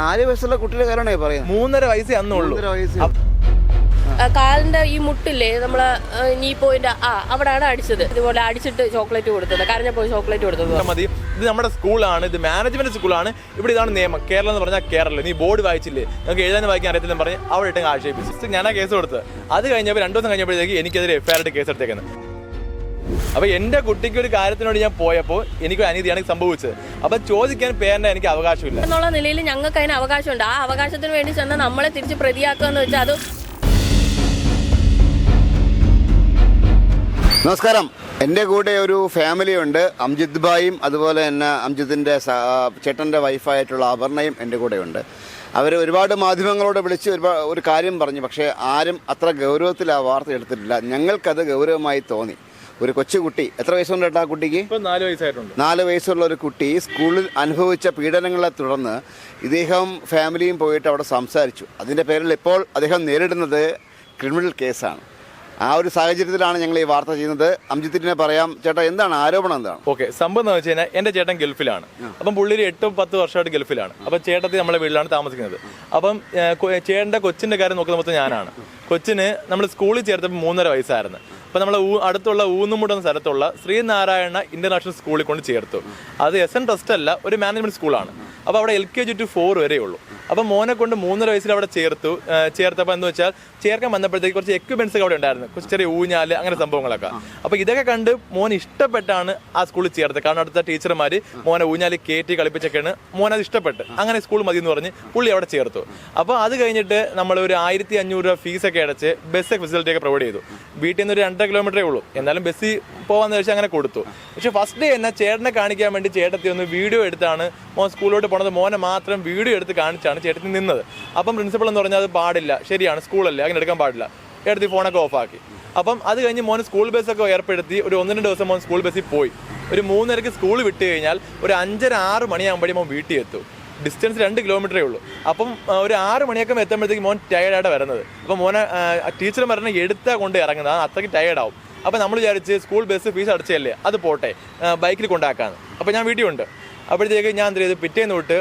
നാല് വയസ്സുള്ള കുട്ടിയുടെ കാര്യമാണേ പറയുന്നത്. മൂന്നര വയസ്സേ അന്നുള്ളൂ. മൂന്നര വയസ്സ് കാലിന്റെ ഈ മുട്ടില്ലേ നമ്മളെ നീ പോയിന്റ് ആ അവിടെയാണ് അടിച്ചത്. ഇതുപോലെ അടിച്ചിട്ട് ചോക്ലേറ്റ് കൊടുത്തത് കരഞ്ഞപ്പോൾ ചോക്ലേറ്റ് കൊടുത്തത്. മതി. ഇത് നമ്മുടെ സ്കൂളാണ് ഇത് മാനേജ്മെന്റ് സ്കൂളാണ്. ഇവിടെ ഇതാണ് നിയമം. കേരളം എന്ന് പറഞ്ഞാൽ കേരളം. നീ ബോർഡ് വായിച്ചില്ലേ? നമുക്ക് എഴുതാൻ വായിക്കാൻ അറിയത്തില്ലെന്ന് പറഞ്ഞ് അവിടെ ഇട്ട് ആക്ഷേപിച്ചു. ഞാനാ കേസ് കൊടുത്തത്. അത് കഴിഞ്ഞപ്പോൾ രണ്ടു ദിവസം കഴിഞ്ഞപ്പോഴത്തേക്ക് എനിക്കെതിരെ എഫ്ഐആർ ആയിട്ട് കേസ് എടുത്തേക്കുന്നത് അപ്പൊ എന്റെ കുട്ടിക്ക് ഒരു കാര്യത്തിനോട് ഞാൻ പോയപ്പോൾ എനിക്ക് അനീതിയാണ് സംഭവിച്ചത്. അപ്പൊ ചോദിക്കാൻ പേരന്റെ എനിക്ക് അവകാശമില്ല. എന്നുള്ള നിലയിൽ ഞങ്ങൾക്ക് അതിന് അവകാശമുണ്ട്. ആ അവകാശത്തിന് വേണ്ടി ചെന്ന നമ്മളെ തിരിച്ച് പ്രതിയാക്കുക എന്ന് വെച്ചാൽ അത് നമസ്കാരം. എന്റെ കൂടെ ഒരു ഫാമിലി ഉണ്ട്. അംജിത് ഭായും അതുപോലെ തന്നെ അംജിത്തിന്റെ ചേട്ടന്റെ വൈഫായിട്ടുള്ള അപർണയും എന്റെ കൂടെയുണ്ട് ഉണ്ട്. അവർ ഒരുപാട് മാധ്യമങ്ങളോട് വിളിച്ച് ഒരുപാട് ഒരു കാര്യം പറഞ്ഞു. പക്ഷേ ആരും അത്ര ഗൗരവത്തിൽ ആ വാർത്ത എടുത്തിട്ടില്ല. ഞങ്ങൾക്കത് ഗൗരവമായി തോന്നി. ഒരു കൊച്ചുകുട്ടി എത്ര വയസ്സുണ്ട് കേട്ടോ ആ കുട്ടിക്ക്? നാല് വയസ്സായിട്ടുണ്ട്. നാല് വയസ്സുള്ള ഒരു കുട്ടി സ്കൂളിൽ അനുഭവിച്ച പീഡനങ്ങളെ തുടർന്ന് ഇദ്ദേഹം ഫാമിലിയും പോയിട്ട് അവിടെ സംസാരിച്ചു. അതിന്റെ പേരിൽ ഇപ്പോൾ അദ്ദേഹം നേരിടുന്നത് ക്രിമിനൽ കേസാണ്. ആ ഒരു സാഹചര്യത്തിലാണ് ഞങ്ങൾ ഈ വാർത്ത ചെയ്യുന്നത്. അംജിത്തിനെ പറയാം. ചേട്ടാ എന്താണ് ആരോപണം എന്താണ്? ഓക്കെ സംഭവം എന്ന് വെച്ച് കഴിഞ്ഞാൽ എന്റെ ചേട്ടൻ ഗൾഫിലാണ്. അപ്പം പുള്ളിര് എട്ടും പത്ത് വർഷമായിട്ട് ഗൾഫിലാണ്. അപ്പം ചേട്ടത്തി നമ്മളെ വീട്ടിലാണ് താമസിക്കുന്നത്. അപ്പം ചേട്ടന്റെ കൊച്ചിന്റെ കാര്യം നോക്കുന്ന മൊത്തം ഞാനാണ്. കൊച്ചിന് നമ്മൾ സ്കൂളിൽ ചേർത്തപ്പോൾ മൂന്നര വയസ്സായിരുന്നു. അപ്പോൾ നമ്മൾ അടുത്തുള്ള ഊന്നുമുടം സ്ഥലത്തുള്ള ശ്രീനാരായണ ഇന്റർനാഷണൽ സ്കൂളിൽ കൊണ്ട് ചേർത്തു. അത് എസ് എൻ ട്രസ്റ്റ് അല്ല ഒരു മാനേജ്മെന്റ് സ്കൂളാണ്. അപ്പോൾ അവിടെ L K G to four വരെ ഉള്ളൂ അപ്പം മോനെ കൊണ്ട് മൂന്നര വയസ്സിൽ അവിടെ ചേർത്തു. ചേർത്തപ്പോൾ എന്ന് വെച്ചാൽ ചേർക്കാൻ വന്നപ്പോഴത്തേക്ക് കുറച്ച് എക്യുപ്മെന്റ്സ് ഒക്കെ അവിടെ ഉണ്ടായിരുന്നു. കുറച്ച് ചെറിയ ഊഞ്ഞാൽ അങ്ങനെ സംഭവങ്ങളൊക്കെ. അപ്പോൾ ഇതൊക്കെ കണ്ട് മോൻ ഇഷ്ടപ്പെട്ടാണ് ആ സ്കൂളിൽ ചേർത്തത്. കാരണം അടുത്ത ടീച്ചർമാർ മോനെ ഊഞ്ഞാൽ കയറ്റി കളിപ്പിച്ചൊക്കെയാണ് മോൻ അത് ഇഷ്ടപ്പെട്ട്. അങ്ങനെ സ്കൂൾ മതി എന്ന് പറഞ്ഞ് പുള്ളി അവിടെ ചേർത്തു. അപ്പോൾ അത് കഴിഞ്ഞിട്ട് നമ്മൾ ഒരു ആയിരത്തി അഞ്ഞൂറ് രൂപ ഫീസൊക്കെ അടച്ച് ബസ് ഫെസിലിറ്റി ഒക്കെ പ്രൊവൈഡ് ചെയ്തു. വീട്ടിൽ നിന്ന് ഒരു രണ്ടര കിലോമീറ്ററേ ഉള്ളൂ. എന്നാലും ബസ്സിൽ പോകാമെന്ന് വെച്ചാൽ അങ്ങനെ കൊടുത്തു. പക്ഷേ ഫസ്റ്റ് ഡേ തന്നെ ചേട്ടനെ കാണിക്കാൻ വേണ്ടി ചേട്ടത്തി ഒന്ന് വീഡിയോ എടുത്താണ് മോൻ സ്കൂളിലോട്ട് പോണത്. മോനെ മാത്രം വീഡിയോ എടുത്ത് കാണിച്ചാണ് ചേട്ടത്തി നിന്നത്. അപ്പം പ്രിൻസിപ്പൾ എന്ന് പറഞ്ഞാൽ അത് പാടില്ല. ശരിയാണ് സ്കൂളല്ലേ അങ്ങനെ എടുക്കാൻ പാടില്ല. എടുത്ത് ഫോണൊക്കെ ഓഫാക്കി അപ്പം അത് കഴിഞ്ഞ് മോൻ സ്കൂൾ ബസ്സൊക്കെ ഏർപ്പെടുത്തി. ഒരു ഒന്ന് രണ്ട് ദിവസം മോൻ സ്കൂൾ ബസ്സിൽ പോയി. ഒരു മൂന്നരക്ക് സ്കൂൾ വിട്ട് കഴിഞ്ഞാൽ ഒരു അഞ്ചര ആറ് മണിയാകുമ്പോഴേ മോൻ വീട്ടിൽ എത്തും. ഡിസ്റ്റൻസ് രണ്ട് കിലോമീറ്ററേ ഉള്ളൂ. അപ്പം ഒരു ആറ് മണിയൊക്കെ എത്തുമ്പോഴത്തേക്ക് മോൻ ടയേർഡായിട്ട് വരുന്നത്. അപ്പം മോനെ ടീച്ചർ പറഞ്ഞ എടുത്താൽ കൊണ്ട് ഇറങ്ങുന്നത്. അത് അത്രയ്ക്ക് ടയേർഡാവും അപ്പം നമ്മൾ വിചാരിച്ച് സ്കൂൾ ബസ് ഫീസ് അടച്ചല്ലേ അത് പോട്ടെ. ബൈക്കിൽ കൊണ്ടാക്കാന്ന് അപ്പം ഞാൻ വീട്ടിൽ ഉണ്ട് അപ്പോഴത്തേക്ക് ഞാൻ എന്ത് ചെയ്തു? പിറ്റേന്ന് തൊട്ട്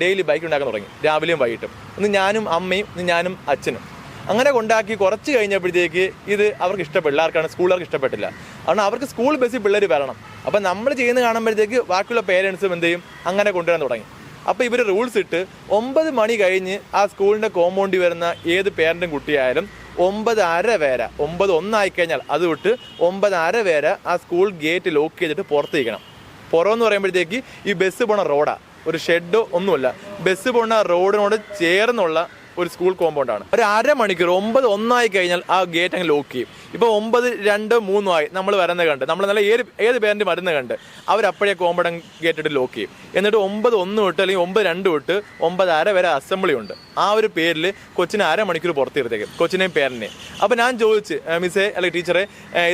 ഡെയിലി ബൈക്ക് ഉണ്ടാക്കാൻ തുടങ്ങി. രാവിലെയും വൈകിട്ടും. ഇന്ന് ഞാനും അമ്മയും ഇന്ന് ഞാനും അച്ഛനും. അങ്ങനെ കൊണ്ടാക്കി കുറച്ച് കഴിഞ്ഞപ്പോഴത്തേക്ക് ഇത് അവർക്ക് ഇഷ്ടപ്പെടില്ല. ആർക്കാണ് സ്കൂളുകാർക്ക് ഇഷ്ടപ്പെട്ടില്ല. കാരണം അവർക്ക് സ്കൂൾ ബസ്സിൽ പിള്ളേർ വരണം. അപ്പം നമ്മൾ ചെയ്യുന്ന കാണുമ്പോഴത്തേക്ക് ബാക്കിയുള്ള പേരൻസും എന്ത് ചെയ്യും? അങ്ങനെ കൊണ്ടുവരാൻ തുടങ്ങി. അപ്പോൾ ഇവർ റൂൾസ് ഇട്ട് ഒമ്പത് മണി കഴിഞ്ഞ് ആ സ്കൂളിന്റെ കോമ്പൗണ്ടിൽ വരുന്ന ഏത് പേരന്റും കുട്ടിയായാലും ഒമ്പത് അര വേര ഒമ്പത് ഒന്നായി കഴിഞ്ഞാൽ അത് വിട്ട് ഒമ്പത് അര വേര ആ സ്കൂൾ ഗേറ്റ് ലോക്ക് ചെയ്തിട്ട് പുറത്തേക്കണം പുറമെന്ന് പറയുമ്പോഴത്തേക്ക് ഈ ബസ് പോണ റോഡാ. ഒരു ഷെഡോ ഒന്നുമില്ല. ബസ് പോണ റോഡിനോട് ചേർന്നുള്ള ഒരു സ്കൂൾ കോമ്പൗണ്ടാണ് ഒരു അരമണിക്കൂർ ഒമ്പത് ഒന്നായി കഴിഞ്ഞാൽ ആ ഗേറ്റ് അങ്ങ് ലോക്ക് ചെയ്യും. ഇപ്പോൾ ഒമ്പത് രണ്ട് മൂന്നും ആയി നമ്മൾ വരുന്ന കണ്ട്. നമ്മൾ നല്ല ഏത് ഏത് പേരന്റ് വരുന്നത് കണ്ട്. അവരപ്പോഴേ കോമ്പടം കേട്ടിട്ട് ലോക്ക് ചെയ്യും. എന്നിട്ട് ഒമ്പത് ഒന്ന് തൊട്ട് അല്ലെങ്കിൽ ഒമ്പത് രണ്ട് തൊട്ട് ഒമ്പത് അര വരെ അസംബ്ലി ഉണ്ട്. ആ ഒരു പേരിൽ കൊച്ചിനെ അരമണിക്കൂർ പുറത്തിരുത്തേക്കും കൊച്ചിനെയും പേരനെയും അപ്പോൾ ഞാൻ ചോദിച്ച് "ഏ, മിസ്സേ അല്ലെങ്കിൽ ടീച്ചറെ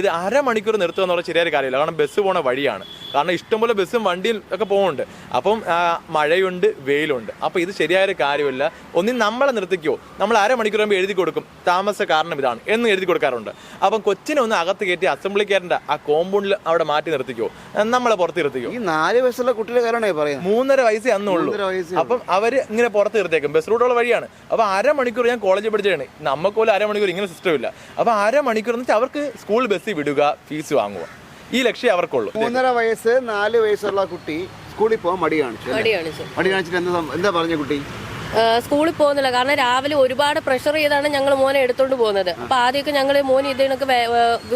ഇത് അരമണിക്കൂർ നിർത്തുക എന്ന് പറഞ്ഞാൽ ശരിയായ കാര്യമില്ല. കാരണം ബസ് പോണ വഴിയാണ്. കാരണം ഇഷ്ടംപോലെ ബസ്സും വണ്ടിയും ഒക്കെ പോകുന്നുണ്ട്. അപ്പം മഴയുണ്ട് വെയിലുണ്ട്. അപ്പോൾ ഇത് ശരിയായ ഒരു കാര്യമില്ല. ഒന്നും നമ്മളെ നിർത്തിക്കോ. നമ്മൾ അരമണിക്കൂർ ആകുമ്പോൾ എഴുതി കൊടുക്കും. താമസ കാരണം ഇതാണ്. എന്ന് എഴുതി കൊടുക്കാറുണ്ട്. കൊച്ചിനെ ഒന്ന് അകത്ത് കയറ്റി അസംബ്ലി കയറേണ്ട ആ കോമ്പൗണ്ടിൽ അവിടെ മാറ്റി നിർത്തിക്കോ. നമ്മളെ പുറത്ത് നിർത്തിക്കോ ഈ നാല് വയസ്സുള്ള കുട്ടിയുടെ കാര്യമാണ് പറയുന്നത്? മൂന്നര വയസ്സേ അന്നുള്ളൂ. അപ്പം അവർ ഇങ്ങനെ പുറത്ത് നിർത്തിയേക്കും. ബസ് റൂട്ടുള്ള വഴിയാണ്. അപ്പൊ അരമണിക്കൂർ ഞാൻ കോളേജിൽ പഠിച്ചാണ് നമുക്ക് പോലും അരമണിക്കൂർ ഇങ്ങനെ സിസ്റ്റം ഇല്ല. അപ്പൊ അരമണിക്കൂർ എന്ന് വെച്ചാൽ അവർക്ക് സ്കൂൾ ബസ്സിൽ വിടുക ഫീസ് വാങ്ങുക. ഈ ലക്ഷ്യം അവർക്കുള്ളൂ. മൂന്നര വയസ്സ് നാല് വയസ്സുള്ള കുട്ടി സ്കൂളിൽ പോകാൻ മടി കാണിച്ചു? മടി കാണിച്ചിട്ട് എന്താ എന്താ പറഞ്ഞ കുട്ടി? സ്കൂളിൽ പോകുന്നില്ല. കാരണം രാവിലെ ഒരുപാട് പ്രഷർ ചെയ്താണ് ഞങ്ങൾ മോനെ എടുത്തോണ്ട് പോകുന്നത്. അപ്പൊ ആദ്യമൊക്കെ ഞങ്ങൾ മോൻ ഇത് കണക്ക്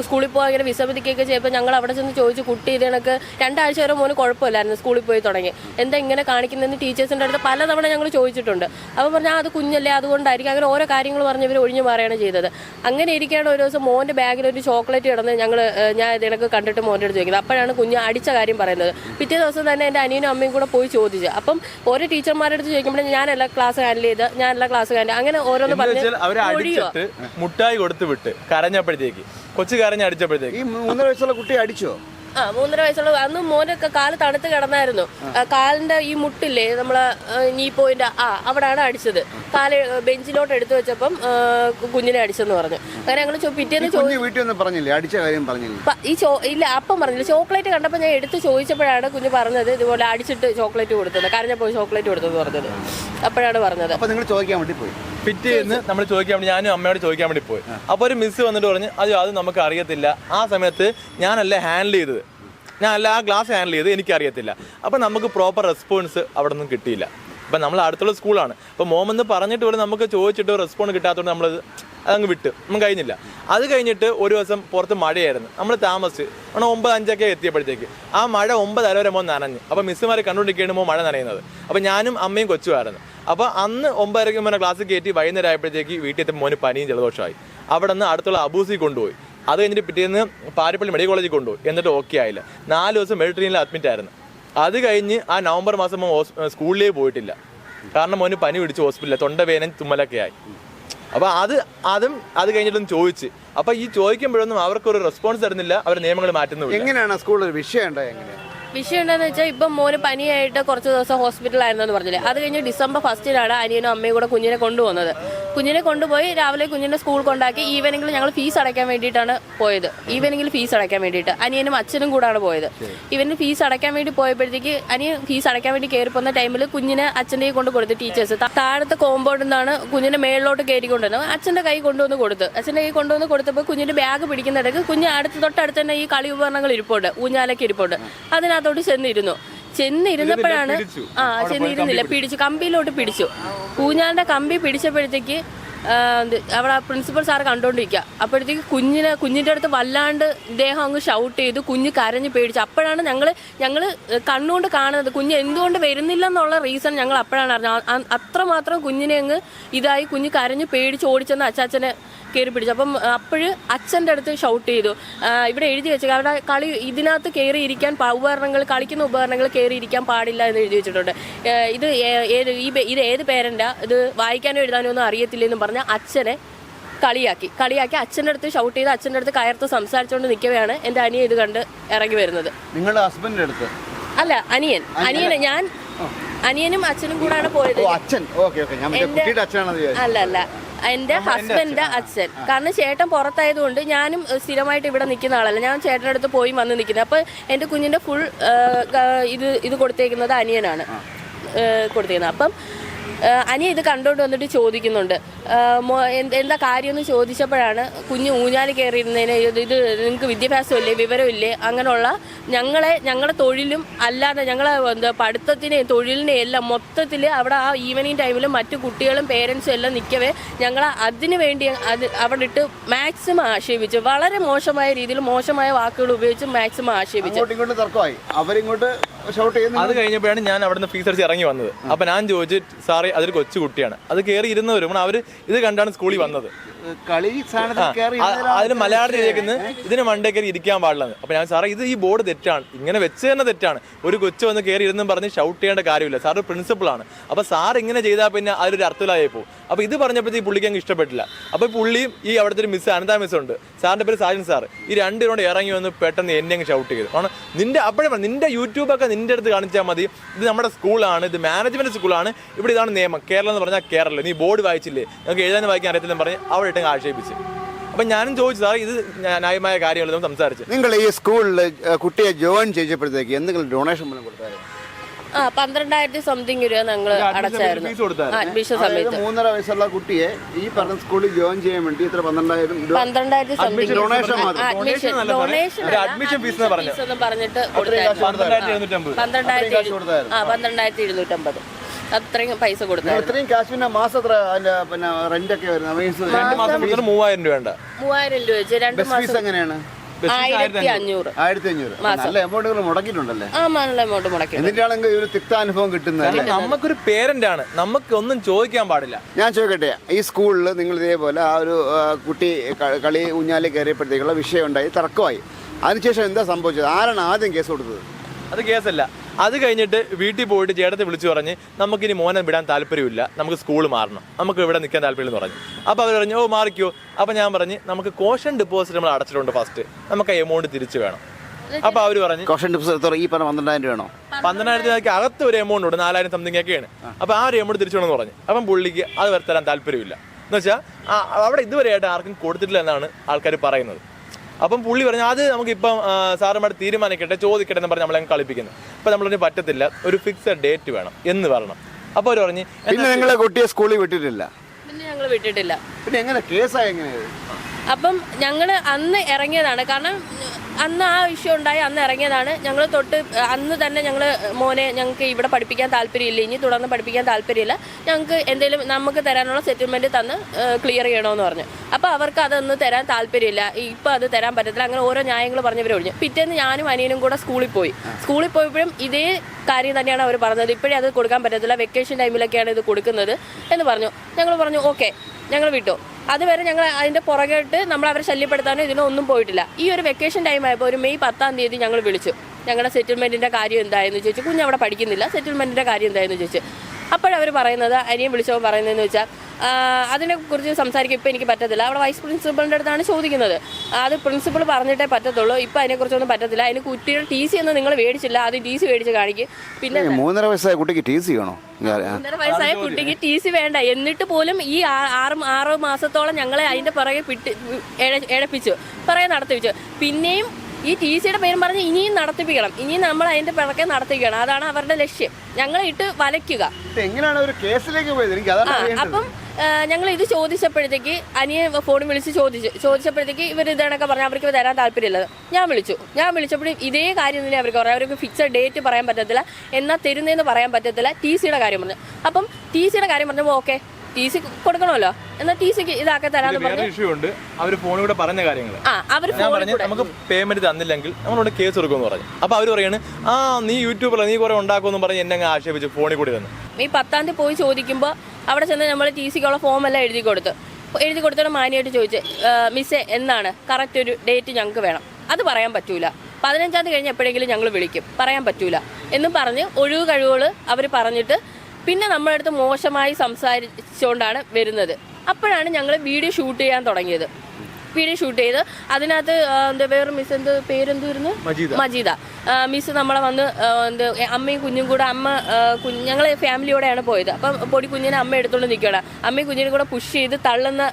സ്കൂളിൽ പോകാൻ ഇങ്ങനെ വിസമ്മതിക്കുകയൊക്കെ ചെയ്യുമ്പോൾ ഞങ്ങൾ അവിടെ ചെന്ന് ചോദിച്ചു കുട്ടി ഇത് കണക്ക് രണ്ടാഴ്ച വരെ മോന് കുഴപ്പമില്ലായിരുന്നു സ്കൂളിൽ പോയി തുടങ്ങി. എന്താ ഇങ്ങനെ കാണിക്കുന്നതെന്ന് ടീച്ചേഴ്സിന്റെ അടുത്ത് പലതവണ ഞങ്ങൾ ചോദിച്ചിട്ടുണ്ട്. അപ്പോൾ പറഞ്ഞാൽ അത് കുഞ്ഞല്ലേ അതുകൊണ്ടായിരിക്കും. അങ്ങനെ ഓരോ കാര്യങ്ങൾ പറഞ്ഞ് ഇവർ ഒഴിഞ്ഞു മാറുകയാണ് ചെയ്തത്. അങ്ങനെ ഇരിക്കുകയാണ് ഒരു ദിവസം മോന്റെ ബാഗിൽ ഒരു ചോക്ലേറ്റ് കിടന്ന് ഞങ്ങൾ ഞാൻ ഇത് കണക്ക് കണ്ടിട്ട് മോന്റെ അടുത്ത് ചോദിക്കുന്നത്. അപ്പോഴാണ് കുഞ്ഞ് അടിച്ച കാര്യം പറയുന്നത്. പിറ്റേ ദിവസം തന്നെ എന്റെ അനിയനും അമ്മയും കൂടെ പോയി ചോദിച്ചു. അപ്പം ഓരോ ടീച്ചർമാരുടെ അടുത്ത് ചോദിക്കുമ്പോൾ ഞാനല്ല ക്ലാസ് ഹാൻഡിൽ ചെയ്ത് ഞാനല്ല ക്ലാസ് ഹാൻഡിൽ അങ്ങനെ ഓരോന്ന് പറഞ്ഞു അവരെ അടിച്ചിട്ട് മുട്ടായി കൊടുത്ത് വിട്ട് കരഞ്ഞപ്പോഴത്തേക്ക്. കൊച്ചു കരഞ്ഞ് അടിച്ചപ്പോഴത്തേക്ക്. ഈ മൂന്നര വയസ്സുള്ള കുട്ടി അടിച്ചോ? ആ മൂന്നര വയസ്സുള്ള അന്ന് മോനൊക്കെ കാൽ തണുത്ത് കിടന്നായിരുന്നു. കാലിന്റെ ഈ മുട്ടില്ലേ നമ്മളെ നീ പോയിന്റ് ആ അവിടാണ് അടിച്ചത്. കാൽ ബെഞ്ചിലോട്ട് എടുത്തു വെച്ചപ്പം കുഞ്ഞിനെ അടിച്ചെന്ന് പറഞ്ഞു. അങ്ങനെ ഞങ്ങൾ പിറ്റേന്ന് ചോദിച്ചു കുഞ്ഞ് വീട്ടിൽ അടിച്ച കാര്യം പറഞ്ഞില്ലേ? ഈ ചോ ഇല്ല അപ്പം പറഞ്ഞില്ല. ചോക്ലേറ്റ് കണ്ടപ്പോൾ ഞാൻ എടുത്ത് ചോദിച്ചപ്പോഴാണ് കുഞ്ഞ് പറഞ്ഞത് ഇതുപോലെ അടിച്ചിട്ട് ചോക്ലേറ്റ് കൊടുത്തത്. കരഞ്ഞപ്പോൾ ചോക്ലേറ്റ് കൊടുത്തെന്ന് പറഞ്ഞത്. അപ്പോഴാണ് പറഞ്ഞത്. അപ്പൊ നിങ്ങൾ ചോദിക്കാൻ വേണ്ടി പോയി. പിറ്റേന്ന് നമ്മൾ ചോദിക്കാൻ വേണ്ടി ഞാനും അമ്മയോട് ചോദിക്കാൻ വേണ്ടി പോയി. അപ്പോൾ ഒരു മിസ് വന്നിട്ട് പറഞ്ഞു അത് അത് നമുക്ക് അറിയത്തില്ല ആ സമയത്ത് ഞാനല്ല ഹാൻഡിൽ ചെയ്തത്. ഞാനല്ല ആ ക്ലാസ് ഹാൻഡിൽ ചെയ്ത് എനിക്കറിയത്തില്ല. അപ്പം നമുക്ക് പ്രോപ്പർ റെസ്പോൺസ് അവിടെ നിന്നും കിട്ടിയില്ല. അപ്പം നമ്മൾ അടുത്തുള്ള സ്കൂളാണ് അപ്പോൾ മോമെന്ന് പറഞ്ഞിട്ട് പോലും നമുക്ക് ചോദിച്ചിട്ട് റെസ്പോണ്ട് കിട്ടാത്തതുകൊണ്ട് നമ്മളത് അതങ്ങ് വിട്ട്. നമുക്ക് കഴിഞ്ഞില്ല. അത് കഴിഞ്ഞിട്ട് ഒരു ദിവസം പുറത്ത് മഴയായിരുന്നു. നമ്മൾ താമസിച്ച് നമ്മൾ ഒമ്പത് അഞ്ചൊക്കെ എത്തിയപ്പോഴത്തേക്ക്. ആ മഴ ഒമ്പത് അര വരെ മോൻ നനഞ്ഞു. അപ്പോൾ മിസ്സുമാരെ കണ്ടുകൊണ്ടിരിക്കുകയാണ് മോ മഴ നനയുന്നത്. അപ്പോൾ ഞാനും അമ്മയും കൊച്ചുമായിരുന്നു. അപ്പോൾ അന്ന് ഒമ്പതരയ്ക്ക് മോനെ ക്ലാസ്സിൽ കയറ്റി വൈകുന്നേരം ആയപ്പോഴത്തേക്ക് വീട്ടിൽ എത്തുമ്പോൾ മോന് പനിയും ജലദോഷമായി. അവിടെ നിന്ന് അടുത്തുള്ള അബൂസി കൊണ്ടുപോയി. അത് കഴിഞ്ഞിട്ട് പിറ്റേന്ന് പാരിപ്പള്ളി മെഡിക്കൽ കോളേജിൽ കൊണ്ടുപോയി. എന്നിട്ട് ഓക്കെ ആയില്ല. നാല് ദിവസം മെഡിട്രീനിൽ അഡ്മിറ്റ് ആയിരുന്നു. അത് കഴിഞ്ഞ് ആ നവംബർ മാസം സ്കൂളിലേ പോയിട്ടില്ല. കാരണം മോന് പനി പിടിച്ച് ഹോസ്പിറ്റലിൽ തൊണ്ടവേദന തുമ്മലൊക്കെ ആയി. അപ്പോൾ അത് അതും അത് കഴിഞ്ഞിട്ടൊന്ന് ചോദിച്ച്. അപ്പോൾ ഈ ചോദിക്കുമ്പോഴൊന്നും അവർക്കൊരു റെസ്പോൺസ് തരുന്നില്ല. അവർ നിയമങ്ങൾ മാറ്റുന്നു എങ്ങനെയാണ് സ്കൂളിൽ? ഒരു വിഷയം എങ്ങനെയാണ് വിഷയം എന്താണെന്ന് വെച്ചാൽ ഇപ്പം മോന് പനിയായിട്ട് കുറച്ച് ദിവസം ഹോസ്പിറ്റലായിരുന്നെന്ന് പറഞ്ഞില്ലേ. അത് കഴിഞ്ഞ് ഡിസംബർ ഫസ്റ്റിനാണ് അനിയനും അമ്മയും കൂടെ കുഞ്ഞിനെ കൊണ്ടുപോകുന്നത്. കുഞ്ഞിനെ കൊണ്ടുപോയി രാവിലെ കുഞ്ഞിനെ സ്കൂൾ കൊണ്ടാക്കി ഈവനിങ്ങിൽ ഞങ്ങൾ ഫീസ് അടയ്ക്കാൻ വേണ്ടിയിട്ടാണ് പോയത്. ഈവനിങ്ങിൽ ഫീസ് അടയ്ക്കാൻ വേണ്ടിയിട്ട്. അനിയനും അച്ഛനും കൂടാണ് പോയത്. ഇവന് ഫീസ് അടയ്ക്കാൻ വേണ്ടി പോയപ്പോഴത്തേക്ക് അനിയൻ ഫീസ് അടയ്ക്കാൻ വേണ്ടി കയറി പോകുന്ന ടൈമിൽ കുഞ്ഞിനെ അച്ഛന്റെ കൊണ്ട് കൊടുത്ത് ടീച്ചേഴ്സ് താഴത്തെ കോമ്പൗണ്ടിൽ നിന്നാണ് കുഞ്ഞിനെ മേളിലോട്ട് കയറി കൊണ്ടുവന്നത്. അച്ഛന്റെ കൈ കൊണ്ടുവന്ന് കൊടുത്ത്. അച്ഛന്റെ കൈ കൊണ്ടുവന്ന് കൊടുത്തപ്പോൾ കുഞ്ഞിന്റെ ബാഗ് പിടിക്കുന്നിടക്ക് കുഞ്ഞ് അടുത്ത് തൊട്ടടുത്ത് തന്നെ ഈ കളി ഉപകരണങ്ങൾ ഇരിപ്പുണ്ട്. ഊഞ്ഞാലൊക്കെ ഇരിപ്പുണ്ട്. അതിനകത്തോട്ട് ചെന്നിരുന്നു. ചെന്നിരുന്നപ്പോഴാണ് ആ ചെന്നിരുന്നില്ല പിടിച്ചു കമ്പിയിലോട്ട് പിടിച്ചു. പൂഞ്ഞാലിന്റെ കമ്പി പിടിച്ചപ്പോഴത്തേക്ക് അവിടെ പ്രിൻസിപ്പൽ സാർ കണ്ടോണ്ടിരിക്കുക അപ്പോഴത്തേക്ക് കുഞ്ഞിനെ കുഞ്ഞിന്റെ അടുത്ത് വല്ലാണ്ട് ഇദ്ദേഹം അങ്ങ് ഷൗട്ട് ചെയ്തു. കുഞ്ഞ് കരഞ്ഞ് പേടിച്ചു. അപ്പോഴാണ് ഞങ്ങൾ ഞങ്ങൾ കണ്ണുകൊണ്ട് കാണുന്നത്. കുഞ്ഞ് എന്തുകൊണ്ട് വരുന്നില്ല എന്നുള്ള റീസൺ ഞങ്ങൾ അപ്പോഴാണ് അറിഞ്ഞത്. അത്രമാത്രം കുഞ്ഞിനെ അങ്ങ് ഇതായി കുഞ്ഞ് കരഞ്ഞ് പേടിച്ച് ഓടിച്ചെന്ന് അച്ചാച്ചനെ കയറി പിടിച്ചു. അപ്പം അപ്പോഴ് അച്ഛന്റെ അടുത്ത് ഷൗട്ട് ചെയ്തു. ഇവിടെ എഴുതി വെച്ചു അവിടെ കളി ഇതിനകത്ത് കയറി ഇരിക്കാൻ ഉപകരണങ്ങൾ കളിക്കുന്ന ഉപകരണങ്ങൾ കയറി ഇരിക്കാൻ പാടില്ല എന്ന് എഴുതി വെച്ചിട്ടുണ്ട്. ഇത് ഏത് ഈ ഇത് ഏത് പേരന്റാ? ഇത് വായിക്കാനോ എഴുതാനോ ഒന്നും അറിയത്തില്ലെന്നും പറഞ്ഞ അച്ഛനെ കളിയാക്കി. കളിയാക്കി അച്ഛന്റെ അടുത്ത് ഷൗട്ട് ചെയ്ത് അച്ഛന്റെ അടുത്ത് കയർത്ത് സംസാരിച്ചുകൊണ്ട് നിൽക്കുകയാണ് എന്റെ അനിയൻ ഇത് കണ്ട് ഇറങ്ങി വരുന്നത്. നിങ്ങളുടെ ഹസ്ബൻഡിന്റെ അടുത്ത്? അല്ല അനിയൻ. അനിയനെ ഞാൻ അനിയനും അച്ഛനും കൂടാണ് പോയത്. അച്ഛൻ. Okay okay. ഞാൻ എന്റെ- കുട്ടിയുടെ അച്ഛനാണെന്ന് വിചാരിച്ചു. അല്ല അല്ല. എന്റെ ഹസ്ബൻഡ് അച്ഛൻ. കാരണം ചേട്ടൻ പുറത്തായതുകൊണ്ട് ഞാനും ഏഹ്, സ്ഥിരമായിട്ട് ഇവിടെ നിൽക്കുന്ന ആളല്ല. ഞാൻ ചേട്ടന്റെ അടുത്ത് പോയി വന്ന് നിൽക്കുന്നത്. അപ്പൊ എന്റെ കുഞ്ഞിന്റെ ഫുൾ ഇത് ഇത് കൊടുത്തേക്കുന്നത് അനിയനാണ്. ഏഹ്, കൊടുത്തേക്കുന്നത്. അപ്പം ഏഹ്, അനിയൻ ഇത് കണ്ടോണ്ട് വന്നിട്ട് ചോദിക്കുന്നുണ്ട്. എന്ത്- എന്താ കാര്യം എന്ന് ചോദിച്ചപ്പോഴാണ് കുഞ്ഞ് ഊഞ്ഞാൽ കയറിയിരുന്നതിന് ഇത് ഇത് നിങ്ങൾക്ക് വിദ്യാഭ്യാസമില്ലേ വിവരമില്ലേ അങ്ങനെയുള്ള ഞങ്ങളെ ഞങ്ങളുടെ തൊഴിലും അല്ലാതെ ഞങ്ങളെ എന്താ പഠിത്തത്തിനെയും തൊഴിലിനെയും എല്ലാം മൊത്തത്തിൽ അവിടെ ആ ഈവനിങ് ടൈമിൽ മറ്റു കുട്ടികളും പേരൻസും എല്ലാം നിൽക്കവേ ഞങ്ങൾ അതിന് വേണ്ടി അത് അവിടെ ഇട്ട് മാക്സിമം ആക്ഷേപിച്ചു. വളരെ മോശമായ രീതിയിൽ മോശമായ വാക്കുകൾ ഉപയോഗിച്ച് മാക്സിമം ആക്ഷേപിച്ചു. അവരിങ്ങോട്ട് അത് കഴിഞ്ഞപ്പോഴാണ് ഞാൻ അവിടുന്ന് ഫീസ് അടിച്ച് ഇറങ്ങി വന്നത്. അപ്പൊ ഞാൻ ചോദിച്ചു സാറേ അതൊരു കൊച്ചു കുട്ടിയാണ്. അത് കയറി ഇരുന്നവരും അവർ ഇത് കണ്ടാണ് സ്കൂളിൽ വന്നത്. കളി അതിന് മലയാളത്തിൽ ഇരിക്കുന്നത് ഇതിന് മണ്ടേ കയറി ഇരിക്കാൻ പാടില്ലെന്ന്. അപ്പൊ ഞാൻ സാറേ ഇത് ഈ ബോർഡ് തെറ്റാണ്. ഇങ്ങനെ വെച്ച് തന്നെ തെറ്റാണ്. ഒരു കൊച്ചു വന്ന് കയറി ഇരുന്നും പറഞ്ഞ് ഷൗട്ട് ചെയ്യേണ്ട കാര്യമില്ല. സാർ പ്രിൻസിപ്പൾ ആണ്. അപ്പൊ സാർ ഇങ്ങനെ ചെയ്താൽ പിന്നെ അതിലൊരു അർത്ഥലായി പോകും. അപ്പൊ ഇത് പറഞ്ഞപ്പോഴത്തേക്ക് പുള്ളിക്ക് അങ്ങ് ഇഷ്ടപ്പെട്ടില്ല. അപ്പൊ പുള്ളിയും ഈ അവിടുത്തെ ഒരു മിസ് അനന്ത മിസ് ഉണ്ട്. സാറിന്റെ പേര് സാജൻ സാർ ഈ രണ്ടുപേരോട് ഇറങ്ങി വന്ന് പെട്ടെന്ന് എന്നെ അങ്ങ് ഷൗട്ട് ചെയ്തു. കാരണം നിന്റെ അപ്പോഴേ നിന്റെ യൂട്യൂബ് ഒക്കെ നിന്റെ അടുത്ത് കാണിച്ചാൽ മതി. ഇത് നമ്മുടെ സ്കൂളാണ് ഇത് മാനേജ്മെന്റ് സ്കൂളാണ് ഇവിടെ ഇതാണ് നിയമം. കേരളം എന്ന് പറഞ്ഞാൽ കേരളം. നീ ബോർഡ് വായിച്ചില്ലേ? നമുക്ക് എഴുതാനും വായിക്കാൻ അറിയത്തില്ലെന്ന് പറഞ്ഞ് അവിടെ ഇട്ട് ആക്ഷേപിച്ച്. അപ്പൊ ഞാനും ചോദിച്ചു സാർ ഇത് ന്യായമായ കാര്യങ്ങളൊന്നും സംസാരിച്ചു. നിങ്ങൾ ഈ സ്കൂളിൽ കുട്ടിയെ ജോയിൻ ചെയ്തപ്പോഴത്തേക്ക് എന്തെങ്കിലും ഡൊണേഷൻ പോലും കൊടുത്തായിരുന്നു? ആ പന്ത്രണ്ടായിരത്തി സംതിങ് രൂപ ഞങ്ങൾ അടച്ചായിരുന്നു ഫീസ് അഡ്മിഷൻ സമയത്ത്. മൂന്നര വയസ്സുള്ള കുട്ടിയെ ഈ പറഞ്ഞ സ്കൂളിൽ ജോയിൻ ചെയ്യാൻ വേണ്ടി ഇത്ര പന്ത്രണ്ടായിരം പന്ത്രണ്ടായിരത്തി സംതിങ് ഡൊണേഷൻ മാത്രം. അഡ്മിഷൻ ഡൊണേഷൻ പറഞ്ഞത്. ഒന്നും പറഞ്ഞിട്ട് പന്ത്രണ്ടായിരത്തി എഴുന്നൂറ്റമ്പത്. പന്ത്രണ്ടായിരത്തി എഴുന്നൂറ്റമ്പത്. അത്രയും പൈസ കൊടുത്തു പിന്നെ മാസം എത്ര അതിന്റെ പിന്നെ റെന്റ് ഒക്കെ വരുന്നത്? മീൻസ് രണ്ട് മാസം മുതൽ മൂവായിരം രൂപ വേണ്ട. മൂവായിരം രൂപ വെച്ച് രണ്ട് ബസ് ഫീസ് മാസം എങ്ങനെയാണ്? ആയിരത്തി അഞ്ഞൂറ്. ആയിരത്തി അഞ്ഞൂറ്. നല്ല മുടക്കിയിട്ടുണ്ടല്ലേ? ആ നല്ല എമൗണ്ട് മുടക്കി എന്നിട്ടാണെങ്കിൽ ഒരു തിക്താനുഭവം കിട്ടുന്നത് നമുക്കൊരു പേരന്റ് ആണ്. നമുക്ക് ഒന്നും ചോദിക്കാൻ പാടില്ല. ഞാൻ ചോദിക്കട്ടെ ഈ സ്കൂളിൽ നിങ്ങൾ ഇതേപോലെ ആ ഒരു ആ, കുട്ടി ക- കളി ഊഞ്ഞാലി കയറിയപ്പോഴത്തേക്കുള്ള വിഷയം ഉണ്ടായി തർക്കമായി. അതിനുശേഷം എന്താ സംഭവിച്ചത്? ആരാണ് ആദ്യം കേസ് കൊടുത്തത്? അത് കേസല്ല അത് കഴിഞ്ഞിട്ട് വീട്ടിൽ പോയിട്ട് ചേട്ടത്തെ വിളിച്ചു പറഞ്ഞ് നമുക്കിനി മോനെ വിടാൻ താല്പര്യമില്ല. നമുക്ക് സ്കൂൾ മാറണം. നമുക്ക് ഇവിടെ നിൽക്കാൻ താല്പര്യം എന്ന് പറഞ്ഞു. അപ്പോൾ അവർ പറഞ്ഞു ഓ മാറിക്കോ. അപ്പോൾ ഞാൻ പറഞ്ഞ് നമുക്ക് കോഷൻ ഡെപ്പോസിറ്റ് നമ്മൾ അടച്ചിട്ടുണ്ട് ഫസ്റ്റ് നമുക്ക് എമൗണ്ട് തിരിച്ചു വേണം. അപ്പൊ അവർ പറഞ്ഞു കോഷൻ ഡിപ്പോസിറ്റ് ഈ പറഞ്ഞ പന്ത്രണ്ടായിരം രൂപയാണോ പന്ത്രണ്ടായിരത്തി രൂപയ്ക്ക് അകത്ത് ഒരു എമൗണ്ട് ഉണ്ട്. നാലായിരം സംതിങ് ഒക്കെയാണ് അപ്പൊ ആ ഒരു എമൗണ്ട് തിരിച്ചു വേണമെന്ന് പറഞ്ഞു. അപ്പം പുള്ളിക്ക് അത് വരത്തരാൻ തരാൻ താല്പര്യമില്ല. എന്ന് വെച്ചാൽ അവിടെ ഇതുവരെയായിട്ട് ആർക്കും കൊടുത്തിട്ടില്ല എന്നാണ് ആൾക്കാർ പറയുന്നത്. അപ്പം പുള്ളി പറഞ്ഞു അത് നമുക്കിപ്പം സാറുമായിട്ട് തീരുമാനിക്കട്ടെ ചോദിക്കട്ടെ എന്ന് പറഞ്ഞ് നമ്മളെ കളിപ്പിക്കുന്നു. അപ്പം നമ്മളതിന് പറ്റത്തില്ല ഒരു ഫിക്സഡ് ഡേറ്റ് വേണം എന്ന് പറയണം അപ്പോൾ അവർ പറഞ്ഞ് പിന്നെ നിങ്ങളെ കുട്ടിയെ സ്കൂളിൽ വിട്ടിട്ടില്ല. പിന്നെ ഞങ്ങൾ വിട്ടിട്ടില്ല. പിന്നെ എങ്ങനെ കേസായി എങ്ങനെയത് അപ്പം ഞങ്ങൾ അന്ന് ഇറങ്ങിയതാണ്. കാരണം അന്ന് ആ വിഷയം ഉണ്ടായി അന്ന് ഇറങ്ങിയതാണ്. ഞങ്ങൾ തൊട്ട് അന്ന് തന്നെ ഞങ്ങൾ മോനെ ഞങ്ങൾക്ക് ഇവിടെ പഠിപ്പിക്കാൻ താല്പര്യമില്ല. ഇനി തുടർന്ന് പഠിപ്പിക്കാൻ താല്പര്യമില്ല. ഞങ്ങൾക്ക് എന്തെങ്കിലും നമുക്ക് തരാനുള്ള സെറ്റിൽമെന്റ് തന്ന് ക്ലിയർ ചെയ്യണമെന്ന് പറഞ്ഞു. അപ്പോൾ അവർക്ക് അതൊന്നും തരാൻ താല്പര്യമില്ല. ഇപ്പോൾ അത് തരാൻ പറ്റത്തില്ല. അങ്ങനെ ഓരോ ന്യായങ്ങൾ പറഞ്ഞവർ ഒഴിഞ്ഞു. പിറ്റേന്ന് ഞാനും അനിയനും കൂടെ സ്കൂളിൽ പോയി. സ്കൂളിൽ പോയപ്പോഴും ഇതേ കാര്യം തന്നെയാണ് അവർ പറഞ്ഞത്. ഇപ്പോഴേ അത് കൊടുക്കാൻ പറ്റത്തില്ല. വെക്കേഷൻ ടൈമിലൊക്കെയാണ് ഇത് കൊടുക്കുന്നത് എന്ന് പറഞ്ഞു. ഞങ്ങൾ പറഞ്ഞു ഓക്കെ. ഞങ്ങൾ വിട്ടു. അതുവരെ ഞങ്ങൾ അതിന്റെ പുറകെട്ട് നമ്മൾ അവരെ ശല്യപ്പെടുത്താനോ ഇതിനോ ഒന്നും പോയിട്ടില്ല. ഈ ഒരു വെക്കേഷൻ ടൈം ആയപ്പോൾ ഒരു മെയ് പത്താം തീയതി ഞങ്ങൾ വിളിച്ചു. ഞങ്ങളുടെ സെറ്റിൽമെന്റിന്റെ കാര്യം എന്തായെന്ന് ചോദിച്ചു. കുഞ്ഞ് അവിടെ പഠിക്കുന്നില്ല. സെറ്റിൽമെന്റിന്റെ കാര്യം എന്തായെന്ന് ചോദിച്ചു. അപ്പോഴവർ പറയുന്നത് അനിയൻ വിളിച്ചവൻ പറയുന്നതെന്ന് വെച്ചാൽ അതിനെക്കുറിച്ച് സംസാരിക്കാൻ ഇപ്പം എനിക്ക് പറ്റത്തില്ല. അവിടെ വൈസ് പ്രിൻസിപ്പളിന്റെ അടുത്താണ് ചോദിക്കുന്നത്. അത് പ്രിൻസിപ്പൾ പറഞ്ഞിട്ടേ പറ്റത്തുള്ളൂ. ഇപ്പം അതിനെക്കുറിച്ചൊന്നും പറ്റത്തില്ല. അതിന് കുട്ടിയുടെ ടി സി ഒന്നും നിങ്ങൾ മേടിച്ചില്ല. അത് ടി സി മേടിച്ച് കാണിക്കും. പിന്നെ മൂന്നര വയസ്സായ കുട്ടിക്ക് ടി സി വേണോ? മൂന്നര. വയസ്സായ കുട്ടിക്ക് ടി സി വേണ്ട. എന്നിട്ട് പോലും ഈ ആ- ആറ് ആറ് മാസത്തോളം ഞങ്ങളെ അതിന്റെ പുറകെ പിട്ടി എഴ- എഴപ്പിച്ചു പുറകെ വെച്ചു. പിന്നെയും ഈ ടി സിയുടെ പേരും പറഞ്ഞ് ഇനിയും നടത്തിപ്പിക്കണം. ഇനിയും നമ്മൾ അതിന്റെ പിറക്കെ നടത്തിക്കണം അതാണ് അവരുടെ ലക്ഷ്യം. ഞങ്ങളെ ഇട്ട് വലയ്ക്കുക. എങ്ങനെയാണ് ഒരു കേസിലേക്ക് പോയത്? എനിക്ക്. അപ്പം ഞങ്ങൾ ഇത് ചോദിച്ചപ്പോഴത്തേക്ക് അനിയെ ഫോണിൽ വിളിച്ച് ചോദിച്ചു ചോദിച്ചപ്പോഴത്തേക്ക് ഇവർ ഇതാണൊക്കെ പറഞ്ഞാൽ അവർക്ക് തരാൻ താല്പര്യമില്ല. ഞാൻ വിളിച്ചു. ഞാൻ വിളിച്ചപ്പോഴും ഇതേ കാര്യം തന്നെ അവർക്ക് പറയാം. അവർക്ക് ഫിക്സഡ് ഡേറ്റ് പറയാൻ പറ്റത്തില്ല. എന്നാൽ തരുന്നതെന്ന് പറയാൻ പറ്റത്തില്ല. ടി സിയുടെ കാര്യം പറഞ്ഞു. അപ്പം ടി സിയുടെ കാര്യം പറഞ്ഞപ്പോൾ ഓക്കെ ടി സി കൊടുക്കണമല്ലോ. എന്നാൽ ടി സിക്ക് ഇതാക്കി തരാന്ന് പറഞ്ഞു ഇഷ്യൂ ഉണ്ട്. അവർ ഫോണിലൂടെ പറഞ്ഞ കാര്യങ്ങൾ ആ അവർ ഞാൻ പറഞ്ഞു നമുക്ക് പേയ്മെന്റ് തന്നില്ലെങ്കിൽ നമ്മളോട് കേസ് എടുക്കുമെന്ന് പറഞ്ഞു. അപ്പൊ അവർ പറയാണ് ആ നീ യൂട്യൂബിൽ നീ കുറെ ഉണ്ടാക്കുമെന്ന് പറഞ്ഞ് എന്നെ അങ്ങ് ആക്ഷേപിച്ച് ഫോണിൽ കൂടി തന്നു ഈ പത്താം തീയതി പോയി ചോദിക്കുമ്പോൾ അവിടെ ചെന്ന് നമ്മൾ ടി സിക്കുള്ള ഫോം എല്ലാം എഴുതി കൊടുത്തു. എഴുതി കൊടുത്തിട്ട് മാനിയായിട്ട് ചോദിച്ചു മിസ്സേ എന്നാണ് കറക്റ്റ് ഒരു ഡേറ്റ് ഞങ്ങൾക്ക് വേണം. അത് പറയാൻ പറ്റൂല. പതിനഞ്ചാം തീയതി കഴിഞ്ഞ് എപ്പോഴെങ്കിലും ഞങ്ങൾ വിളിക്കും. പറയാൻ പറ്റൂല. എന്നും പറഞ്ഞ് ഒഴിവ് കഴിവുകൾ അവർ പറഞ്ഞിട്ട് പിന്നെ നമ്മുടെ അടുത്ത് മോശമായി സംസാരിച്ചുകൊണ്ടാണ് വരുന്നത്. അപ്പോഴാണ് ഞങ്ങൾ വീഡിയോ ഷൂട്ട് ചെയ്യാൻ തുടങ്ങിയത്. വീഡിയോ ഷൂട്ട് ചെയ്ത് അതിനകത്ത് എന്താ വേറെ മിസ് എന്ത് പേരെന്തായിരുന്നു മജീദ. മിസ് നമ്മളെ വന്ന് എന്ത് അമ്മയും കുഞ്ഞും കൂടെ അമ്മ കുഞ്ഞ് ഞങ്ങൾ ഫാമിലിയോടെയാണ് പോയത്. അപ്പം പൊടി കുഞ്ഞിനെ അമ്മ എടുത്തുകൊണ്ട് നിൽക്കണം അമ്മയും കുഞ്ഞിനെ കൂടെ പുഷ് ചെയ്ത് തള്ളുന്ന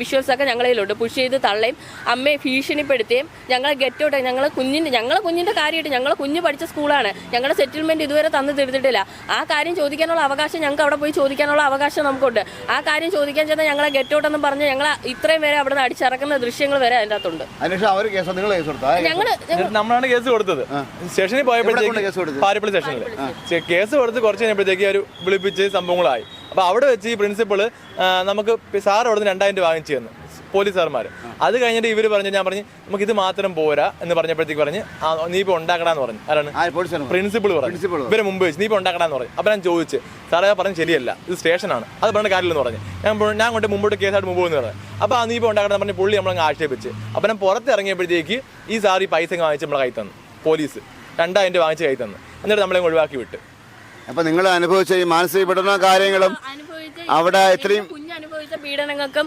വിഷ്വൽസ് ഒക്കെ ഞങ്ങളുടെ കയ്യിലുണ്ട്. പുഷ് ചെയ്ത് തള്ളയും അമ്മയെ ഭീഷണിപ്പെടുത്തുകയും ഞങ്ങളെ ഗെറ്റ് ഔട്ട് ഞങ്ങളെ കുഞ്ഞിന്റെ ഞങ്ങളെ കുഞ്ഞിന്റെ കാര്യമായിട്ട് ഞങ്ങളെ കുഞ്ഞ് പഠിച്ച സ്കൂളാണ്. ഞങ്ങളുടെ സെറ്റിൽമെന്റ് ഇതുവരെ തന്നു തീർത്തിട്ടില്ല. ആ കാര്യം ചോദിക്കാനുള്ള അവകാശം ഞങ്ങൾക്ക് അവിടെ പോയി ചോദിക്കാനുള്ള അവകാശം നമുക്കുണ്ട്. ആ കാര്യം ചോദിക്കാൻ ചെന്നാൽ ഞങ്ങളെ ഗെറ്റ് ഔട്ട് എന്ന് പറഞ്ഞ് ഞങ്ങൾ ഇത്രയും വരെ അവിടെ നിന്ന് അടിച്ചിറക്കുന്ന ദൃശ്യങ്ങൾ വരെ അതിന്റെ അകത്തുണ്ട്. ഞങ്ങൾ നമ്മളാണ് കേസ് കൊടുത്തത്. സ്റ്റേഷനിൽ പോയപ്പോഴത്തേക്ക്? പാരിപ്പള്ളി സ്റ്റേഷനിൽ കേസ് കൊടുത്ത് കുറച്ച് കഴിഞ്ഞപ്പോഴത്തേക്ക് ഒരു വിളിപ്പിച്ച് സംഭവങ്ങളായി. അപ്പൊ അവിടെ വെച്ച് ഈ പ്രിൻസിപ്പൾ നമുക്ക് സാർ അവിടെ നിന്ന് രണ്ടായിരം രൂപ വാങ്ങിച്ചു തന്നു. പോലീസ് സാർമാർ അത് കഴിഞ്ഞിട്ട് ഇവർ പറഞ്ഞു ഞാൻ പറഞ്ഞു നമുക്ക് ഇത് മാത്രം പോരാ എന്ന് പറഞ്ഞപ്പോഴത്തേക്ക് പറഞ്ഞ് ആ, നീ ഇപ്പോൾ ഉണ്ടാക്കണമെന്ന് പറഞ്ഞു. ആരാണ്? പ്രിൻസിപ്പിൾ പറഞ്ഞു. ഇവരെ മുമ്പ് വെച്ച് നീ ഇപ്പോൾ ഉണ്ടാക്കണമെന്ന് പറഞ്ഞു. അപ്പോൾ ഞാൻ ചോദിച്ചു സാറേ ഞാൻ പറഞ്ഞു ശരിയല്ല. ഇത് സ്റ്റേഷനാണ് അത് പറഞ്ഞ കാര്യമില്ലെന്ന് പറഞ്ഞു. ഞാൻ ഞാൻ കൊണ്ട് മുമ്പോട്ട് കേസായിട്ട് മുമ്പ് എന്ന് പറഞ്ഞു. അപ്പോൾ ആ നീ ഇപ്പോൾ ഉണ്ടാക്കണം പറഞ്ഞ് പുള്ളി നമ്മളങ്ങ് ആക്ഷേപിച്ച്. അപ്പോൾ ഞാൻ പുറത്ത് ഇറങ്ങിയപ്പോഴത്തേക്ക് ഈ സാർ ഈ പൈസ വാങ്ങിച്ച് നമ്മളെ കൈ തന്നു. പോലീസ് രണ്ടായിരം രൂപ വാങ്ങിച്ച് കൈ തന്നു. എന്നിട്ട് നമ്മളെ ഒഴിവാക്കി വിട്ട്. അപ്പൊ നിങ്ങൾ അനുഭവിച്ച ഈ മാനസിക പീഡന കാര്യങ്ങളും അവിടെ ഇത്രയും കുഞ്ഞ് അനുഭവിച്ച പീഡനങ്ങൾക്കും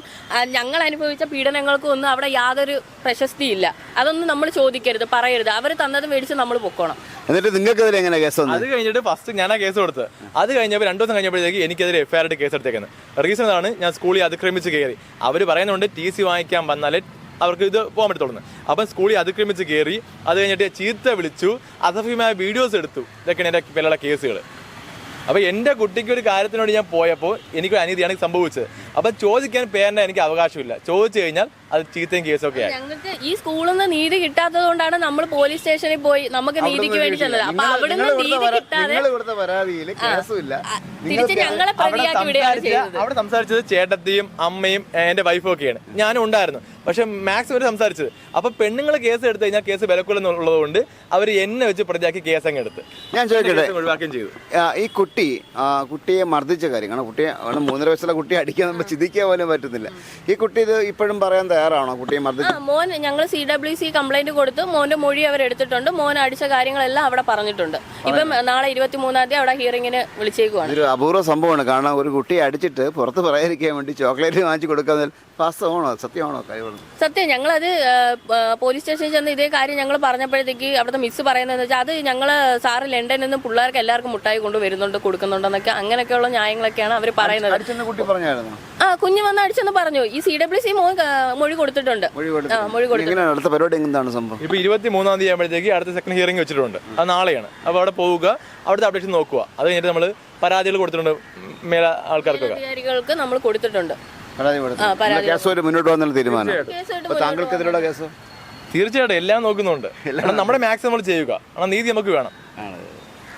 ഞങ്ങൾ അനുഭവിച്ച പീഡനങ്ങൾക്കും ഒന്നും അവിടെ യാതൊരു പ്രശസ്തിയില്ല. അതൊന്നും നമ്മൾ ചോദിക്കരുത് പറയരുത്. അവർ തന്നത് മേടിച്ച് നമ്മൾ പൊക്കോണം. എന്നിട്ട് നിങ്ങൾക്കെതിരെ എങ്ങനെ കേസ് അത് കഴിഞ്ഞിട്ട് ഫസ്റ്റ് ഞാൻ ആ കേസ് കൊടുത്തത് അത് കഴിഞ്ഞപ്പോൾ രണ്ടു ദിവസം കഴിഞ്ഞപ്പോഴത്തേക്ക് എനിക്കെതിരെ എഫ് ഐ ആർ കേസ് എടുത്തേക്കുന്നത്. റീസൺ അതാണ് ഞാൻ സ്കൂളിൽ അതിക്രമിച്ച് കയറി അവർ പറയുന്നുണ്ട് ടി സി വാങ്ങിക്കാൻ വന്നാലേ അവർക്ക് ഇത് പോകാൻ പറ്റത്തുള്ളൂ അപ്പം സ്കൂളിൽ അതിക്രമിച്ച് കയറി അത് കഴിഞ്ഞിട്ട് ചീത്ത വിളിച്ചു അസഭ്യമായ വീഡിയോസ് എടുത്തു. ഇതൊക്കെയാണ് എന്റെ പിള്ളേരുടെ കേസുകൾ അപ്പോൾ എന്റെ കുട്ടിക്ക് ഒരു കാര്യത്തിനോട് ഞാൻ പോയപ്പോൾ എനിക്കൊരു അനീതിയാണ് സംഭവിച്ചത്. അപ്പം ചോദിക്കാൻ പേരന്റെ എനിക്ക് അവകാശമില്ല. ചോദിച്ചു കഴിഞ്ഞാൽ അത് ചീത്തയും കേസൊക്കെ ആയി. ഞങ്ങൾക്ക് ഈ സ്കൂളിൽ നിന്ന് നീതി കിട്ടാത്തത് കൊണ്ടാണ് നമ്മൾ പോലീസ് സ്റ്റേഷനിൽ പോയി നമുക്ക് നീതിക്ക് വേണ്ടി ചെന്നത്. അപ്പൊ നിന്ന് നീതി കിട്ടാതെ നിങ്ങൾ കൊടുത്ത പരാതിയിൽ കേസുമില്ല. തിരിച്ച് ഞങ്ങളെ അവിടെ പ്രതിയാക്കി വിടുകയാണ് സംസാരിച്ച ചെയ്തത്. അവിടെ സംസാരിച്ചത് ചേട്ടത്തിയും അമ്മയും ഏ, എന്റെ വൈഫും ഒക്കെയാണ്. ഞാനും ഉണ്ടായിരുന്നു. പക്ഷെ മാക്സ് വരെ സംസാരിച്ചത്. അപ്പൊ പെണ്ണുങ്ങൾ കേസ് എടുത്തു കഴിഞ്ഞാൽ കേസ് വിലക്കുള്ളതുള്ളത് കൊണ്ട് അവർ എന്നെ വെച്ച് പ്രതിയാക്കി കേസ് അങ്ങ് എടുത്ത്. ഞാൻ ചോദിക്കട്ടെ? കേസ് ഒഴിവാക്കുകയും ചെയ്തു. ആ, ഈ കുട്ടി ആ, കുട്ടിയെ മർദ്ദിച്ച കാര്യം കാരണം കുട്ടിയെ മൂന്നര വയസ്സുള്ള കുട്ടിയെ അടിക്കാൻ നമ്മൾ ചിന്തിക്കാൻ പോലും പറ്റുന്നില്ല. ഈ കുട്ടി ഇത് ഇപ്പോഴും പറയാൻ തയ്യാറാണോ കുട്ടിയെ ആ മർദ്ദിച്ച് മോൻ ഞങ്ങൾ സി ഡബ്ല്യു സി കംപ്ലൈന്റ് കൊടുത്തു. മോന്റെ മൊഴി അവർ എടുത്തിട്ടുണ്ട്. മോൻ അടിച്ച കാര്യങ്ങളെല്ലാം അവിടെ പറഞ്ഞിട്ടുണ്ട്. ഇപ്പം നാളെ ഇരുപത്തി മൂന്നാം തീയതി അവിടെ ഹിയറിങ്ങിന് വിളിച്ചേക്കുവാണ്. ഇതൊരു അപൂർവ സംഭവമാണ്. കാരണം ഒരു കുട്ടിയെ അടിച്ചിട്ട് പുറത്ത് പറയാതിരിക്കാൻ വേണ്ടി ചോക്ലേറ്റ് വാങ്ങിച്ചു കൊടുക്കാൻ വാസ്തവമാണോ സത്യമാണോ കഴിവുള്ളത് സത്യം ഞങ്ങളത് ആ, പോലീസ് സ്റ്റേഷനിൽ ചെന്ന് ഇതേ കാര്യം ഞങ്ങൾ പറഞ്ഞപ്പോഴത്തേക്ക് അവിടുത്തെ മിസ് പറയുന്നതെന്ന് വെച്ചാൽ അത് ഞങ്ങൾ സാറ് ലണ്ടനിൽ നിന്നും പിള്ളേർക്ക് എല്ലാവർക്കും മുട്ടായി കൊണ്ട് വരുന്നുണ്ട് കൊടുക്കുന്നുണ്ടെന്നൊക്കെ അങ്ങനെയൊക്കെയുള്ള ന്യായങ്ങളൊക്കെയാണ് അവർ പറയുന്നത്. അടിച്ചെന്ന് കുട്ടി പറഞ്ഞായിരുന്നു? ആ കുഞ്ഞു വന്ന് അടിച്ചെന്ന് പറഞ്ഞു. ഈ സി ഡബ്ല്യു സി മോൻ ആ, മൊഴി കൊടുത്തിട്ടുണ്ട്. മൊഴി ആ മൊഴി കൊടുത്തു. എങ്ങനെയാണ് അടുത്ത പരിപാടി എന്താണ് സംഭവം? ഇപ്പൊ ഇരുപത്തി മൂന്നാം തീയതി ആകുമ്പോഴത്തേക്ക് അടുത്ത സെക്കൻഡ് ഹിയറിംഗ് വെച്ചിട്ടുണ്ട്. അത് നാളെയാണ്. അപ്പോൾ അവിടെ പോവുക അവിടുത്തെ അപ്ഡേഷൻ നോക്കുക. അത് കഴിഞ്ഞിട്ട് നമ്മൾ പരാതികൾ കൊടുത്തിട്ടുണ്ട് മേല ആൾക്കാർക്കൊക്കെ. അധികാരികൾക്ക് നമ്മൾ കൊടുത്തിട്ടുണ്ട്. പരാതി കൊടുത്തു ആ, പരാതി കേസ് ഒരു മുന്നോട്ട് വന്നുള്ള തീരുമാനം. കേസായിട്ട് അപ്പൊ താങ്കൾക്കെതിരെയുള്ള കേസ്? തീർച്ചയായിട്ടും എല്ലാം നോക്കുന്നുണ്ട്. കാരണം നമ്മുടെ മാക്സിമം നമ്മൾ ചെയ്യുക. കാരണം നീതി നമുക്ക് വേണം.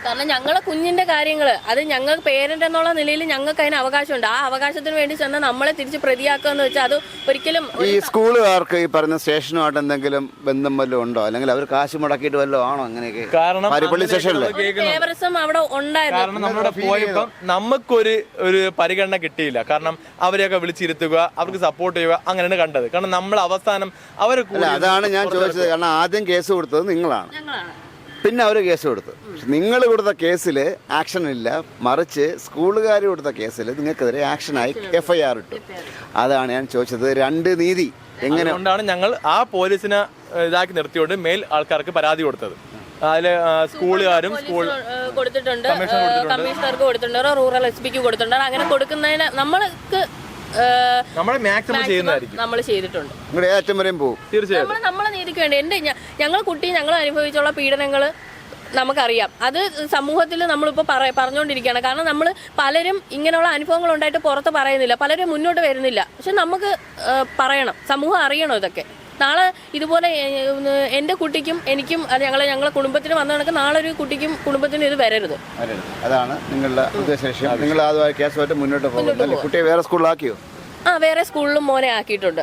കാരണം ഞങ്ങളെ കുഞ്ഞിന്റെ കാര്യങ്ങൾ അത് ഞങ്ങൾക്ക് പേരന്റ് എന്നുള്ള നിലയിൽ ഞങ്ങൾക്ക് അതിന് അവകാശമുണ്ട്. ആ അവകാശത്തിന് വേണ്ടി ചെന്ന് നമ്മളെ തിരിച്ച് പ്രതിയാക്കുക എന്ന് വെച്ചാൽ അത് ഒരിക്കലും ഈ സ്കൂളുകാർക്ക് ഈ പറഞ്ഞ സ്റ്റേഷനുമായിട്ട് എന്തെങ്കിലും ബന്ധം വല്ലതും ഉണ്ടോ? അല്ലെങ്കിൽ അവർ കാശ് മുടക്കിയിട്ട് വല്ലതും ആണോ അങ്ങനെയൊക്കെ? കാരണം ഫേവറിസം അവിടെ ഉണ്ടായിരുന്നു കാരണം നമ്മളവിടെ പോയപ്പം നമുക്കൊരു ഒരു പരിഗണന കിട്ടിയില്ല. കാരണം അവരെയൊക്കെ വിളിച്ചിരുത്തുക അവർക്ക് സപ്പോർട്ട് ചെയ്യുക അങ്ങനെയാണ് കണ്ടത്. കാരണം നമ്മൾ അവസാനം അവരെ അല്ല കൂടി അതാണ് ഞാൻ ചോദിച്ചത്. കാരണം ആദ്യം കേസ് കൊടുത്തത് നിങ്ങളാണ്. ഞങ്ങളാണ്. പിന്നെ അവർ കേസ് കൊടുത്തു. നിങ്ങൾ കൊടുത്ത കേസിൽ ആക്ഷൻ ഇല്ല. മറിച്ച് സ്കൂളുകാർ കൊടുത്ത കേസിൽ നിങ്ങൾക്കെതിരെ ആക്ഷനായി എഫ് ഐ ആർ ഇട്ടു. അതാണ് ഞാൻ ചോദിച്ചത്. രണ്ട് നീതി എങ്ങനെ കൊണ്ടാണ് ഞങ്ങൾ ആ പോലീസിനെ ഇതാക്കി നിർത്തിയോണ്ട് മേൽ ആൾക്കാർക്ക് പരാതി കൊടുത്തത്. അതിൽ സ്കൂളുകാരും സ്കൂൾ കൊടുത്തിട്ടുണ്ട്. കമ്മീഷണർക്ക് കൊടുത്തിട്ടുണ്ട്. റൂറൽ എസ് പിക്ക് കൊടുത്തിട്ടുണ്ട്. അങ്ങനെ കൊടുക്കുന്നതിന് നമ്മൾക്ക് നമ്മൾ ചെയ്തിട്ടുണ്ട്. തീർച്ചയായും നമ്മളെ നീതിക്ക് വേണ്ടി ഞ- ഞങ്ങൾ കുട്ടി ഞങ്ങൾ അനുഭവിച്ചുള്ള പീഡനങ്ങൾ നമുക്കറിയാം. അത് സമൂഹത്തിൽ നമ്മളിപ്പോൾ പറ പറഞ്ഞുകൊണ്ടിരിക്കുകയാണ് കാരണം നമ്മൾ പലരും ഇങ്ങനെയുള്ള അനുഭവങ്ങൾ ഉണ്ടായിട്ട് പുറത്ത് പറയുന്നില്ല. പലരും മുന്നോട്ട് വരുന്നില്ല. പക്ഷെ നമുക്ക് പറയണം. സമൂഹം അറിയണം ഇതൊക്കെ. നാളെ ഇതുപോലെ എന്റെ കുട്ടിക്കും എനിക്കും അത് ഞങ്ങളെ ഞങ്ങളെ കുടുംബത്തിന് വന്ന കണക്ക് നാളെ ഒരു കുട്ടിക്കും കുടുംബത്തിനും ഇത് വരരുത്. അതാണ് നിങ്ങളുടെ ഉദ്ദേശം നിങ്ങൾ അതുമായി കേസുമായിട്ട് മുന്നോട്ട് പോകുന്നത് കുട്ടിയെ വേറെ സ്കൂളിലാക്കിയോ? ആ വേറെ സ്കൂളിലും മോനെ ആക്കിയിട്ടുണ്ട്.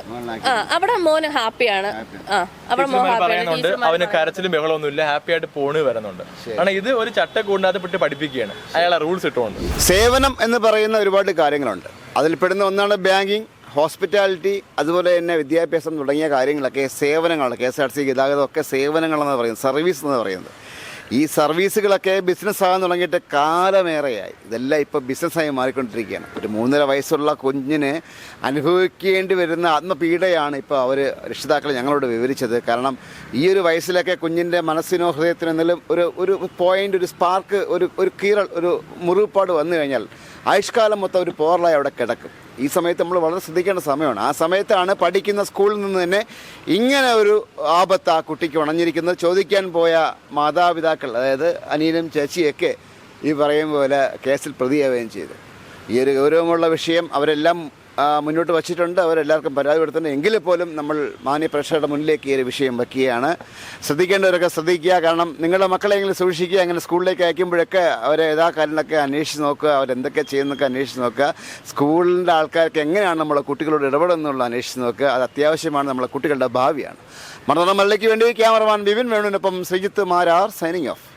ആ അവിടെ മോന് ഹാപ്പിയാണ്. ആ അവിടെ മോൻ ഹാപ്പിയാണ്. പറയുന്നുണ്ട് അവന് കരച്ചിലും ബഹളമൊന്നുമില്ല ഹാപ്പി ആയിട്ട് പോണ് വരുന്നുണ്ട്. കാരണം ഇത് ഒരു ചട്ടക്കൂടിനകത്ത് പെട്ട് പഠിപ്പിക്കുകയാണ്. അയാളെ റൂൾസ് ഇട്ടുകൊണ്ട്. സേവനം എന്ന് പറയുന്ന ഒരുപാട് കാര്യങ്ങളുണ്ട്. അതിൽപ്പെടുന്ന ഒന്നാണ് ബാങ്കിങ് ഹോസ്പിറ്റാലിറ്റി അതുപോലെ തന്നെ വിദ്യാഭ്യാസം തുടങ്ങിയ കാര്യങ്ങളൊക്കെ സേവനങ്ങളാണ്. K S R T C ഗതാഗതമൊക്കെ സേവനങ്ങളെന്ന് പറയുന്നത് സർവീസ് എന്ന് പറയുന്നത്. ഈ സർവീസുകളൊക്കെ ബിസിനസ് ആകാൻ തുടങ്ങിയിട്ട് കാലമേറെയായി. ഇതെല്ലാം ഇപ്പോൾ ബിസിനസ്സായി മാറിക്കൊണ്ടിരിക്കുകയാണ്. ഒരു മൂന്നര വയസ്സുള്ള കുഞ്ഞിന് അനുഭവിക്കേണ്ടി വരുന്ന ആത്മപീഡയാണ് ഇപ്പോൾ അവർ രക്ഷിതാക്കൾ ഞങ്ങളോട് വിവരിച്ചത്. കാരണം ഈ ഒരു വയസ്സിലൊക്കെ കുഞ്ഞിന്റെ മനസ്സിനോ ഹൃദയത്തിനോ ഒരു ഒരു പോയിന്റ് ഒരു സ്പാർക്ക് ഒരു ഒരു കീറൽ ഒരു മുറിവുപാട് വന്നു കഴിഞ്ഞാൽ ആയുഷ്കാലം മൊത്തം ഒരു പോറലായി അവിടെ കിടക്കും. ഈ സമയത്ത് നമ്മൾ വളരെ ശ്രദ്ധിക്കേണ്ട സമയമാണ്. ആ സമയത്താണ് പഠിക്കുന്ന സ്കൂളിൽ നിന്ന് തന്നെ ഇങ്ങനെ ഒരു ആപത്ത് ആ കുട്ടിക്ക് ഉണഞ്ഞിരിക്കുന്നത് ചോദിക്കാൻ പോയ മാതാപിതാക്കൾ അതായത് അനിയനും ചേച്ചിയൊക്കെ ഈ പറയും പോലെ കേസിൽ പ്രതിയാവുകയും ചെയ്തു. ഈ ഒരു ഗൗരവമുള്ള വിഷയം അവരെല്ലാം മുന്നോട്ട് വച്ചിട്ടുണ്ട്. അവരെല്ലാവർക്കും പരാതി കൊടുത്തിട്ടുണ്ട്. പോലും നമ്മൾ മാന്യ പ്രേക്ഷകരുടെ മുന്നിലേക്ക് ഈ ഒരു വിഷയം വയ്ക്കുകയാണ് ശ്രദ്ധിക്കേണ്ടവരൊക്കെ ശ്രദ്ധിക്കുക. കാരണം നിങ്ങളുടെ മക്കളെങ്കിലും സൂക്ഷിക്കുക. അങ്ങനെ സ്കൂളിലേക്ക് അയക്കുമ്പോഴൊക്കെ അവരെ യഥാ കാര്യങ്ങളൊക്കെ അന്വേഷിച്ച് നോക്കുക. അവരെന്തൊക്കെ ചെയ്യുന്നൊക്കെ അന്വേഷിച്ച് നോക്കുക. സ്കൂളിന്റെ ആൾക്കാർക്ക് എങ്ങനെയാണ് നമ്മളെ കുട്ടികളോട് ഇടപെടുന്നുള്ള അന്വേഷിച്ച് നോക്കുക. അത് അത്യാവശ്യമാണ്. നമ്മളെ കുട്ടികളുടെ ഭാവിയാണ്. മറന്നമല്ലയ്ക്ക് വേണ്ടി ക്യാമറമാൻ ബിപിൻ വേണുവിനൊപ്പം ശ്രീജിത്ത് മാരാർ സൈനിങ് ഓഫ്